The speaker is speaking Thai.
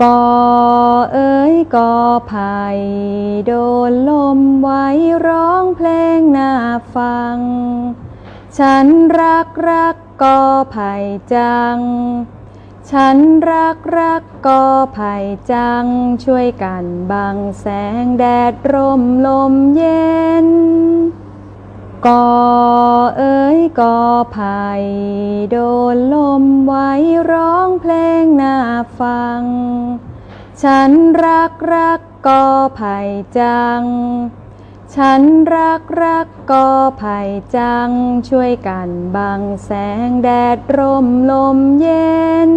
กอเอ้ยกอไผ่โดนลมไว้ร้องเพลงน่าฟัง ฉันรักรักกอไผ่จัง ฉันรักรักกอไผ่จัง ช่วยกันบังแสงแดดร่มลมเย็นกอเอ้ยกอไผ่โดนลมไว้ร้องเพลง ฟัง ฉันรักรักกอไผ่จัง ฉันรักรักกอไผ่จัง ช่วยกันบังแสงแดดร่มลมเย็น